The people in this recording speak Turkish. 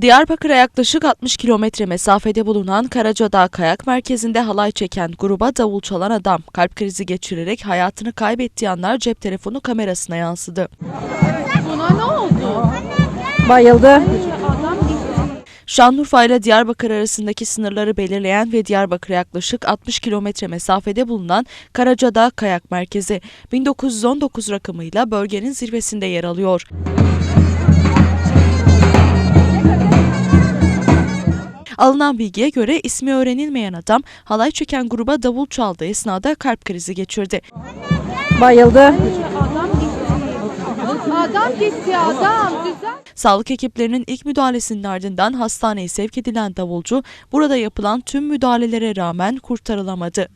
Diyarbakır'a yaklaşık 60 kilometre mesafede bulunan Karacadağ Kayak Merkezi'nde halay çeken gruba davul çalan adam kalp krizi geçirerek hayatını kaybettiği anlar cep telefonu kamerasına yansıdı. Buna ne oldu? Bayıldı. Şanlıurfa ile Diyarbakır arasındaki sınırları belirleyen ve Diyarbakır'a yaklaşık 60 kilometre mesafede bulunan Karacadağ Kayak Merkezi 1919 rakımıyla bölgenin zirvesinde yer alıyor. Alınan bilgiye göre ismi öğrenilmeyen adam halay çeken gruba davul çaldığı esnada kalp krizi geçirdi. Bayıldı. Adam gitti adam. Güzel. Sağlık ekiplerinin ilk müdahalesinin ardından hastaneye sevk edilen davulcu burada yapılan tüm müdahalelere rağmen kurtarılamadı.